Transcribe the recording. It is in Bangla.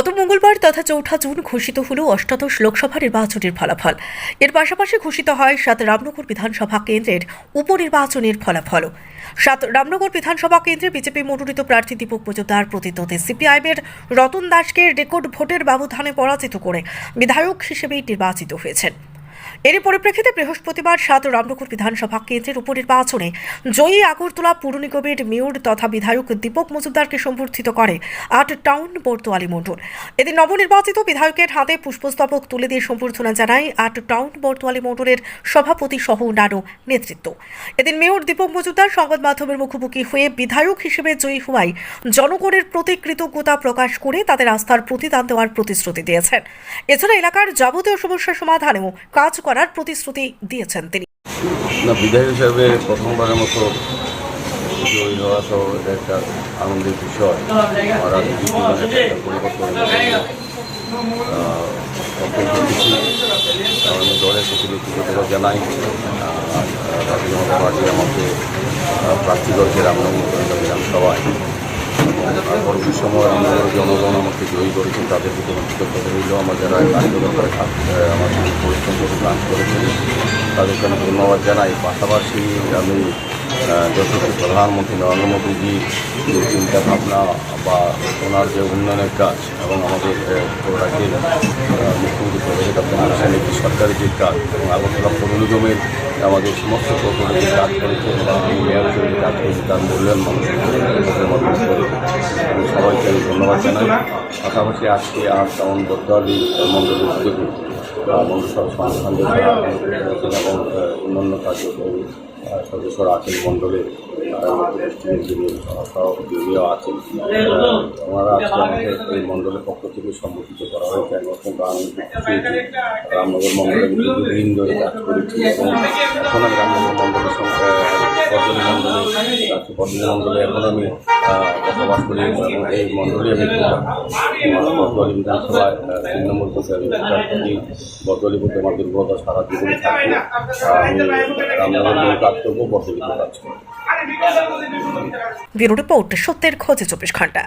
গত মঙ্গলবার তথা চৌঠা জুন ঘোষিত হল অষ্টাদশ লোকসভা নির্বাচনের ফলাফল। এর পাশাপাশি ঘোষিত হয় সাত রামনগর বিধানসভা কেন্দ্রের উপনির্বাচনের ফলাফল সাত রামনগর বিধানসভা কেন্দ্রে বিজেপি মনোনীত প্রার্থী দীপক মজুমদার, প্রতিদ্বন্দ্বী সিপিআইএমের রতন দাসকে রেকর্ড ভোটের ব্যবধানে পরাজিত করে বিধায়ক হিসেবেই নির্বাচিত হয়েছেন। এরই পরিপ্রেক্ষিতে বৃহস্পতিবার সাত রামনগর বিধানসভা কেন্দ্রের উপনির্বাচনে জয়ী আগরতলা পুর নিগমের মেয়র তথা বিধায়ক দীপক মজুমদারকে সম্বর্ধিত করে আট টাউন বর্তোয়ালি মণ্ডল। এদিন নবনির্বাচিত বিধায়কের হাতে পুষ্পস্তবক তুলে দিয়ে সম্বর্ধনা জানায় আট টাউন বর্তোয়ালি মণ্ডলের সভাপতি সহ অন্যান্য নেতৃত্ব। এদিন মেয়র দীপক মজুমদার সংবাদ মাধ্যমের মুখোমুখি হয়ে বিধায়ক হিসেবে জয়ী হওয়ায় জনগণের প্রতি কৃতজ্ঞতা প্রকাশ করে তাদের আস্থার প্রতিদান দেওয়ার প্রতিশ্রুতি দিয়েছেন। এছাড়া এলাকার যাবতীয় সমস্যা সমাধানেও কাজ করার প্রতিশ্রুতি দিয়েছেন তিনি। না, বিধায়ক হিসাবে প্রথমবারের মতো জয়ী হওয়া তো এটা একটা আনন্দের বিষয়। জীবনে পরিবর্তন আমি দলের প্রতি ব্যক্তিগতভাবে জানাই। রাজনীতি জনতা পার্টি আমাকে প্রার্থী করেছে রামনগর বিধানসভায় পরবর্তী সময় আমাদের জনগণ আমাকে জয়ী করেছেন, তাদের প্রতি কৃতজ্ঞতা রইল। আমার যারা আন্দোলন করে আমার কাজ করেছেন। তাদেরকে আমি ধন্যবাদ জানাই। পাশাপাশি আমি যশস্বী প্রধানমন্ত্রী নরেন্দ্র মোদীজি যে চিন্তা ভাবনা বা ওনার যে উন্নয়নের কাজ এবং আমাদের রাজ্যের মুখ্যমন্ত্রী প্রফেসর ডক্টর হাসান একটি সরকারি যে কাজ এবং আগরতলা পৌর নিগমের আমাদের সমস্ত প্রকল্পে যে কাজ করেছেন বা আমি মেয়র হিসেবে যে কাজ করেছি তার মূল্যায়ন মানুষের সবাইকে আমি ধন্যবাদ জানাই। পাশাপাশি আজকে আর তেমন বর্তমালি মন্ডলের উদ্যোগে মন্ডল সংস্থান এবং অন্যান্য কার্যক্রমী সদস্যরা আছেন মণ্ডলের যিনি সভাপতি আছেন ওনারা আজকে আমাকে এই মণ্ডলের পক্ষ থেকে সম্বোধিত করা হয়েছে যে রামনগর মণ্ডলের দীর্ঘদিন ধরে কাজ করেছি এবং এখন রামনগর মণ্ডলের সঙ্গে পদ্মনী মণ্ডলে পদ্মনী মণ্ডলে এখন আমি বসবাস করি এবং এই মণ্ডলে আমি বদলি বিধানসভায় আমার দুর্বলতা সারা জীবনে আমি রামনগর রিপোর্ট সত্যের খোঁজে চব্বিশ ঘণ্টা।